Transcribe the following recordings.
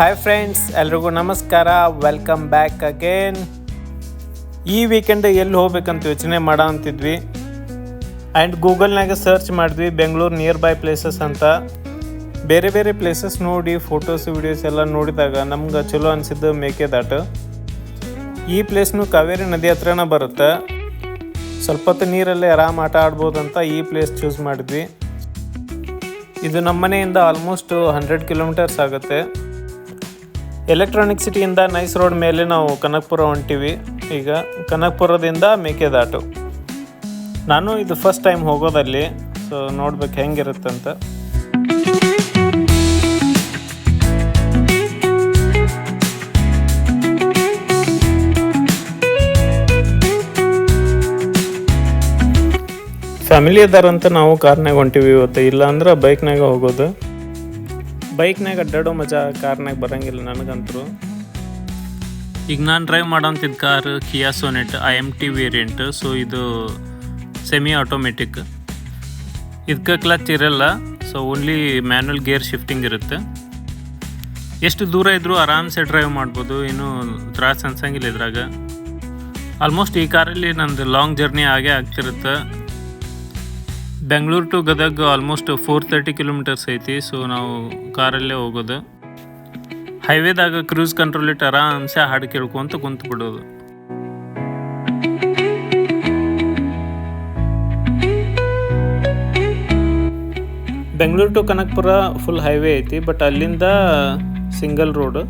Hi friends ಎಲ್ರಿಗೂ ನಮಸ್ಕಾರ. Welcome back again ಈ ವೀಕೆಂಡ್ ಎಲ್ಲಿ ಹೋಗ್ಬೇಕಂತ ಯೋಚನೆ ಮಾಡೋ ಅಂತಿದ್ವಿ. ಆ್ಯಂಡ್ ಗೂಗಲ್ನಾಗ ಸರ್ಚ್ ಮಾಡಿದ್ವಿ ಬೆಂಗಳೂರು ನಿಯರ್ ಬೈ ಪ್ಲೇಸಸ್ ಅಂತ. ಬೇರೆ ಬೇರೆ ಪ್ಲೇಸಸ್ ನೋಡಿ ಫೋಟೋಸ್ ವಿಡಿಯೋಸ್ ಎಲ್ಲ ನೋಡಿದಾಗ ನಮ್ಗೆ ಚಲೋ ಅನಿಸಿದ್ದು ಮೇಕೆದಾಟು. ಈ ಪ್ಲೇಸ್ನು ಕಾವೇರಿ ನದಿ ಹತ್ರನೇ ಬರುತ್ತೆ. ಸ್ವಲ್ಪ ಹೊತ್ತು ನೀರಲ್ಲಿ ಆರಾಮ್ ಆಟ ಆಡ್ಬೋದಂತ ಈ ಪ್ಲೇಸ್ ಚೂಸ್ ಮಾಡಿದ್ವಿ. ಇದು ನಮ್ಮ ಮನೆಯಿಂದ ಆಲ್ಮೋಸ್ಟ್ ಹಂಡ್ರೆಡ್ ಕಿಲೋಮೀಟರ್ಸ್ ಆಗುತ್ತೆ. ಎಲೆಕ್ಟ್ರಾನಿಕ್ ಸಿಟಿಯಿಂದ ನೈಸ್ ರೋಡ್ ಮೇಲೆ ನಾವು ಕನಕಪುರ ಹೊಂಟಿವಿ. ಈಗ ಕನಕಪುರದಿಂದ ಮೇಕೆದಾಟು ನಾನು ಇದು ಫಸ್ಟ್ ಟೈಮ್ ಹೋಗೋದಲ್ಲಿ ಸೊ ನೋಡ್ಬೇಕು ಹೆಂಗಿರುತ್ತಂತ. ಫ್ಯಾಮಿಲಿ ಅದಾರಂತ ನಾವು ಕಾರ್ನಾಗ ಹೊಂಟಿವಿ ಇವತ್ತು. ಇಲ್ಲಾಂದ್ರೆ ಬೈಕ್ನಾಗ ಹೋಗೋದು. ಬೈಕ್ನಾಗ ಅಡ್ಡಾಡೋ ಮಜಾ ಕಾರ್ನಾಗ ಬರಂಗಿಲ್ಲ ನನಗಂತರು ಈಗ ನಾನು drive ಮಾಡೋಂತಿದ್ದ car Kia Sonet I M T variant so ಇದು ಸೆಮಿ ಆಟೋಮೆಟಿಕ್ ಇದಕ್ಕೆ ಕ್ಲಚ್ ಇರಲ್ಲ so only manual gear shifting ಇರುತ್ತೆ. ಎಷ್ಟು ದೂರ ಇದ್ರೂ ಆರಾಮ್ಸೆ ಡ್ರೈವ್ ಮಾಡ್ಬೋದು ಏನು ತ್ರಾಸ ಅನ್ಸಂಗಿಲ್ಲ ಇದ್ರಾಗ. ಆಲ್ಮೋಸ್ಟ್ ಈ ಕಾರಲ್ಲಿ ನಂದು ಲಾಂಗ್ ಜರ್ನಿ ಆಗೇ ಆಗ್ತಿರುತ್ತೆ. Bengaluru to Gadag almost four thirty kilometers ಐತಿ ಸೊ ನಾವು ಕಾರಲ್ಲೇ ಹೋಗೋದು. ಹೈವೇದಾಗ ಕ್ರೂಸ್ ಕಂಟ್ರೋಲ್ ಇಟ್ಟು ಆರಾಮ್ಸೆ ಹಾಡು ಕೇಳ್ಕೊಂತ ಕುಂತು ಬಿಡೋದು Bengaluru to Kanakapura full highway ಐತಿ ಬಟ್ ಅಲ್ಲಿಂದ ಸಿಂಗಲ್ ರೋಡ್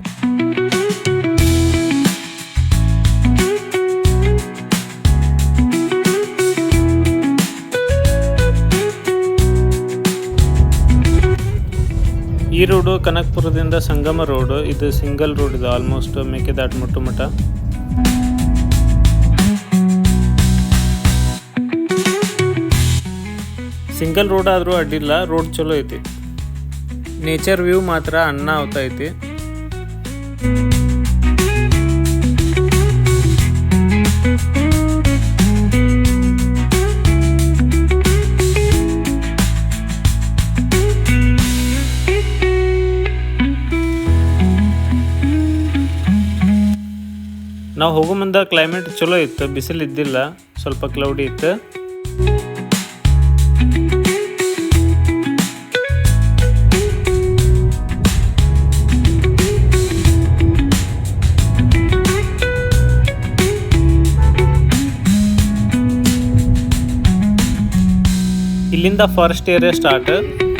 ಈ ರೋಡು ಕನಕಪುರದಿಂದ ಸಂಗಮ ರೋಡ್, ಇದು ಸಿಂಗಲ್ ರೋಡ್ ಇದೆ ಆಲ್ಮೋಸ್ಟ್ ಮೇಕೆದಾಟ್ ಮುಟ್ಟು ಮಠ ಸಿಂಗಲ್ ರೋಡ್ ಆದರೂ ಅಡ್ಡಿಲ್ಲ, ರೋಡ್ ಚಲೋ ಐತಿ. ನೇಚರ್ ವ್ಯೂ ಮಾತ್ರ ಅನ್ನ ಐತಿ. ನಾವು ಹೋಗೋ ಮುಂದೆ ಕ್ಲೈಮೇಟ್ ಚಲೋ ಇತ್ತು, ಬಿಸಿಲು ಇದ್ದಿಲ್ಲ, ಸ್ವಲ್ಪ ಕ್ಲೌಡಿ ಇತ್ತು. ಇಲ್ಲಿಂದ ಫಾರೆಸ್ಟ್ ಏರಿಯಾ ಸ್ಟಾರ್ಟ್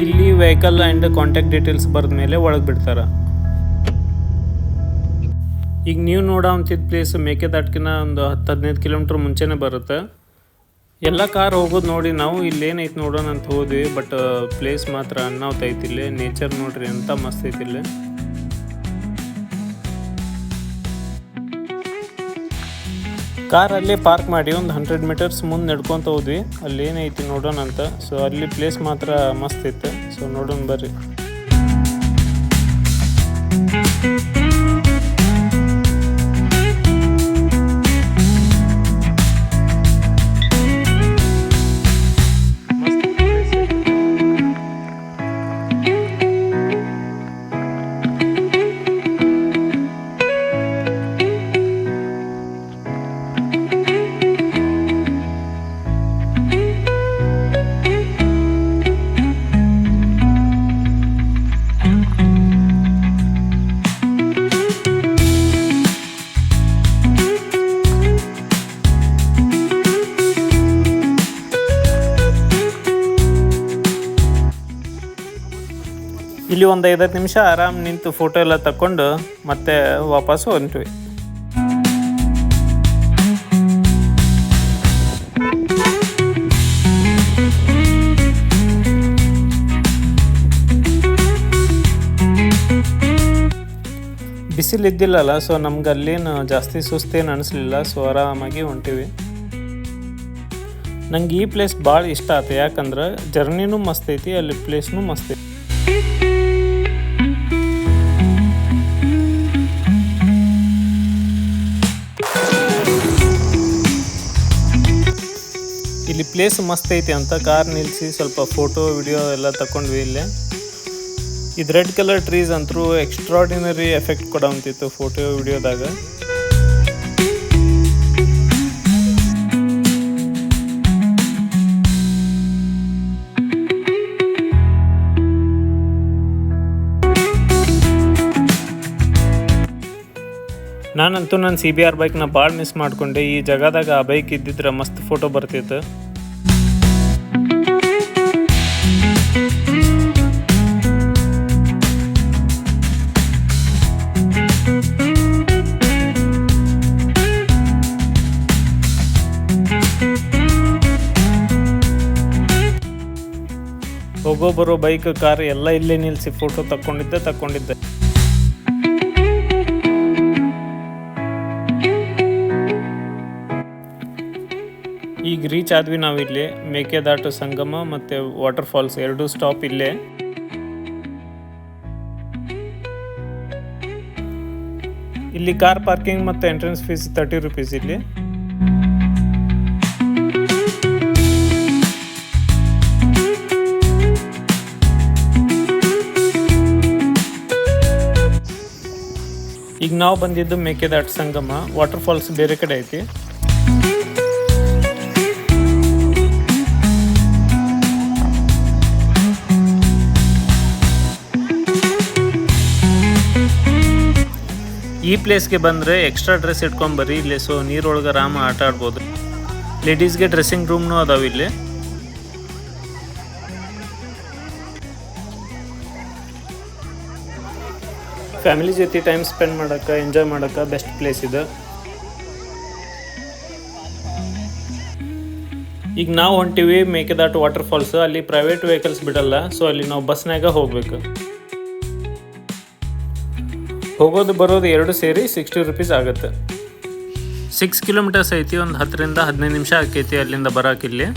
ಇಲ್ಲಿ ವೆಹಿಕಲ್ ಆ್ಯಂಡ್ ಕಾಂಟ್ಯಾಕ್ಟ್ ಡೀಟೇಲ್ಸ್ ಬರೆದ ಮೇಲೆ ಒಳಗೆ ಬಿಡ್ತಾರೆ. ಈಗ ನೀವು ನೋಡೋ ಅಂತಿದ್ದ ಪ್ಲೇಸ್ ಮೇಕೆದಾಟ್ಕಿನ ಒಂದು ಹತ್ತು ಹದಿನೈದು ಕಿಲೋಮೀಟ್ರ್ ಮುಂಚೆನೇ ಬರುತ್ತೆ. ಎಲ್ಲ ಕಾರ್ ಹೋಗೋದು ನೋಡಿ ನಾವು ಇಲ್ಲೇನೈತೆ ನೋಡೋಣ ಅಂತ ಹೋದ್ವಿ ಬಟ್ ಪ್ಲೇಸ್ ಮಾತ್ರ ಅನ್ನಾವ್ತ ಐತಿ ಇಲ್ಲಿ. ನೇಚರ್ ನೋಡ್ರಿ ಅಂತ ಮಸ್ತ್ ಐತಿ ಇಲ್ಲಿ. ಕಾರ್ ಅಲ್ಲಿ ಪಾರ್ಕ್ ಮಾಡಿ ಒಂದು ಹಂಡ್ರೆಡ್ ಮೀಟರ್ಸ್ ಮುಂದೆ ನಡ್ಕೊತ ಹೋದ್ವಿ. ಅಲ್ಲಿ ಏನೈತಿ ನೋಡೋಣ ಅಂತ. ಸೊ ಅಲ್ಲಿ ಪ್ಲೇಸ್ ಮಾತ್ರ ಮಸ್ತ್ ಇತ್ತು ಸೊ ನೋಡೋಣ ಬರ್ರಿ. ಇಲ್ಲಿ ಒಂದು ಐದತ್ತು ನಿಮಿಷ ಆರಾಮ್ ನಿಂತು ಫೋಟೋ ಎಲ್ಲ ತಕೊಂಡು ಮತ್ತೆ ವಾಪಸ್ ಹೊಂಟ್ವಿ. ಬಿಸಿಲು ಇದ್ದಿಲ್ಲಲ್ಲ ಸೊ ನಮ್ಗೆ ಅಲ್ಲೇನು ಜಾಸ್ತಿ ಸುಸ್ತೇನು ಅನಿಸ್ಲಿಲ್ಲ ಸೊ ಆರಾಮಾಗಿ ಹೊಂಟಿವಿ. ನಂಗೆ ಈ ಪ್ಲೇಸ್ ಭಾಳ ಇಷ್ಟ ಆಯ್ತು ಯಾಕಂದ್ರೆ ಜರ್ನಿನೂ ಮಸ್ತ್ ಐತಿ, ಅಲ್ಲಿ ಪ್ಲೇಸ್ನೂ ಮಸ್ತ್ ಐತಿ. ಇಲ್ಲಿ ಪ್ಲೇಸ್ ಮಸ್ತ್ ಐತಿ ಅಂತ ಕಾರ್ ನಿಲ್ಸಿ ಸ್ವಲ್ಪ ಫೋಟೋ ವಿಡಿಯೋ ಎಲ್ಲ ತಕೊಂಡ್ವಿ ಇಲ್ಲಿ. ಇದು ರೆಡ್ ಕಲರ್ ಟ್ರೀಸ್ ಅಂತರೂ ಎಕ್ಸ್ಟ್ರಾಡಿನರಿ ಎಫೆಕ್ಟ್ ಕೊಡೋಂತಿತ್ತು ಫೋಟೋ ವಿಡಿಯೋದಾಗ ನಾನಂತೂ ನನ್ನ ಸಿ ಬಿ ಆರ್ ಬೈಕ್ನ ಭಾಳ ಮಿಸ್ ಮಾಡ್ಕೊಂಡೆ. ಈ ಜಾಗದಾಗ ಆ ಬೈಕ್ ಇದ್ದಿದ್ರೆ ಮಸ್ತ್ ಫೋಟೋ ಬರ್ತಿತ್ತು. ಹೋಗೋ ಬರೋ ಬೈಕ್ ಕಾರ್ ಎಲ್ಲ ಇಲ್ಲೇ ನಿಲ್ಲಿಸಿ ಫೋಟೋ ತಕ್ಕೊಂಡಿದ್ದೆ ತಕ್ಕೊಂಡಿದ್ದೆ. ಈಗ ರೀಚ್ ಆದ್ವಿ ನಾವಿಲ್ಲಿ ಮೇಕೆದಾಟು ಸಂಗಮ ಮತ್ತು ವಾಟರ್ ಫಾಲ್ಸ್ ಎರಡು ಸ್ಟಾಪ್ ಇಲ್ಲೇ. ಇಲ್ಲಿ ಕಾರ್ ಪಾರ್ಕಿಂಗ್ ಮತ್ತು ಎಂಟ್ರೆನ್ಸ್ ಫೀಸ್ ತರ್ಟಿ ರುಪೀಸ್ ಇಲ್ಲಿ. ಈಗ ನಾವು ಬಂದಿದ್ದು ಮೇಕೆದಾಟು ಸಂಗಮ ವಾಟರ್ ಫಾಲ್ಸ್ ಬೇರೆ ಕಡೆ ಐತಿ. ಈ ಪ್ಲೇಸ್ಗೆ ಬಂದರೆ ಎಕ್ಸ್ಟ್ರಾ ಡ್ರೆಸ್ ಇಟ್ಕೊಂಬರ್ರಿ ಇಲ್ಲಿ ಸೊ ನೀರೊಳಗೆ ಆರಾಮ ಆಟ ಆಡ್ಬೋದು. ಲೇಡೀಸ್ಗೆ ಡ್ರೆಸ್ಸಿಂಗ್ ರೂಮ್ನು ಅದಾವೆ ಇಲ್ಲಿ. ಫ್ಯಾಮಿಲಿ ಜೊತೆ ಟೈಮ್ ಸ್ಪೆಂಡ್ ಮಾಡೋಕ್ಕೆ, ಎಂಜಾಯ್ ಮಾಡೋಕ್ಕೆ ಬೆಸ್ಟ್ ಪ್ಲೇಸ್ ಇದು. ಈಗ ನಾವು ಹೊಂಟಿವಿ ಮೇಕೆದಾಟ್ ವಾಟರ್ ಫಾಲ್ಸ್ ಅಲ್ಲಿ ಪ್ರೈವೇಟ್ ವೆಹಿಕಲ್ಸ್ ಬಿಡಲ್ಲ, ಸೊ ಅಲ್ಲಿ ನಾವು ಬಸ್ನಾಗ ಹೋಗ್ಬೇಕು. ಹೋಗೋದು ಬರೋದು ಎರಡು ಸೇರಿ ಸಿಕ್ಸ್ಟಿ ರುಪೀಸ್ ಆಗುತ್ತೆ. ಸಿಕ್ಸ್ ಕಿಲೋಮೀಟರ್ಸ್ ಐತಿ, ಒಂದು ಹತ್ತರಿಂದ ಹದಿನೈದು ನಿಮಿಷ ಆಕೈತಿ ಅಲ್ಲಿಂದ ಬರೋಕಿಲ್ಲಿ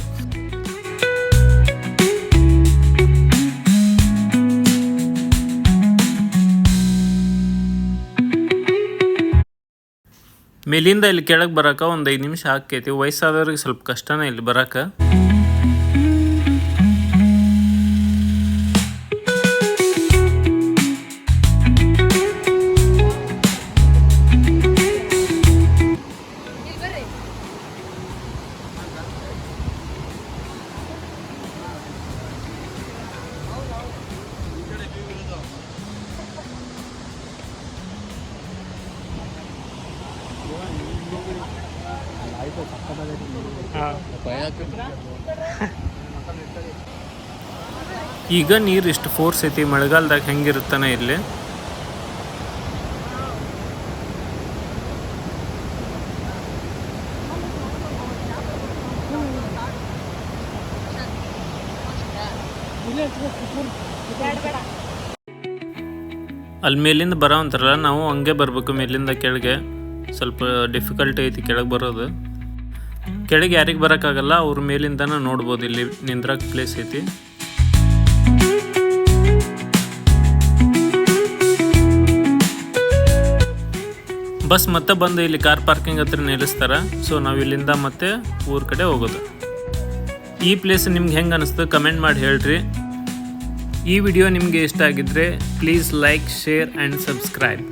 ಮೇಲಿಂದ ಇಲ್ಲಿ ಕೆಳಗೆ ಬರಕ ಒಂದು ಐದು ನಿಮಿಷ ಆಕೈತಿ, ವಯಸ್ಸಾದವ್ರಿಗೆ ಸ್ವಲ್ಪ ಕಷ್ಟನೇ ಇಲ್ಲಿ ಬರಕ. ಈಗ ನೀರು ಇಷ್ಟು ಫೋರ್ಸ್ ಐತಿ, ಮಳೆಗಾಲದಾಗ ಹೆಂಗಿರುತ್ತಾನೆ ಇಲ್ಲಿ? ಅಲ್ಲಿ ಮೇಲಿಂದ ಬರೋ ಅಂತಾರಲ್ಲ ನಾವು ಹಂಗೆ ಬರಬೇಕು ಮೇಲಿಂದ ಕೆಳಗೆ. ಸ್ವಲ್ಪ ಡಿಫಿಕಲ್ಟಿ ಐತಿ ಕೆಳಗೆ ಬರೋದು. ಕೆಳಗೆ ಯಾರಿಗೆ ಬರೋಕ್ಕಾಗಲ್ಲ, ಅವ್ರ ಮೇಲಿಂದನೂ ನೋಡ್ಬೋದು ಇಲ್ಲಿ ನಿಂದ್ರಕ್ಕೆ ಪ್ಲೇಸ್ ಐತಿ. ಬಸ್ ಮತ್ತೆ ಬಂದು ಇಲ್ಲಿ ಕಾರ್ ಪಾರ್ಕಿಂಗ್ ಹತ್ರ ನಿಲ್ಲಿಸ್ತಾರೆ ಸೊ ನಾವು ಇಲ್ಲಿಂದ ಮತ್ತೆ ಊರ ಕಡೆ ಹೋಗೋದು. ಈ ಪ್ಲೇಸ್ ನಿಮ್ಗೆ ಹೆಂಗೆ ಅನಿಸ್ತು ಕಮೆಂಟ್ ಮಾಡಿ ಹೇಳ್ರಿ. ಈ ವಿಡಿಯೋ ನಿಮಗೆ ಇಷ್ಟ ಆಗಿದ್ರೆ please like share and subscribe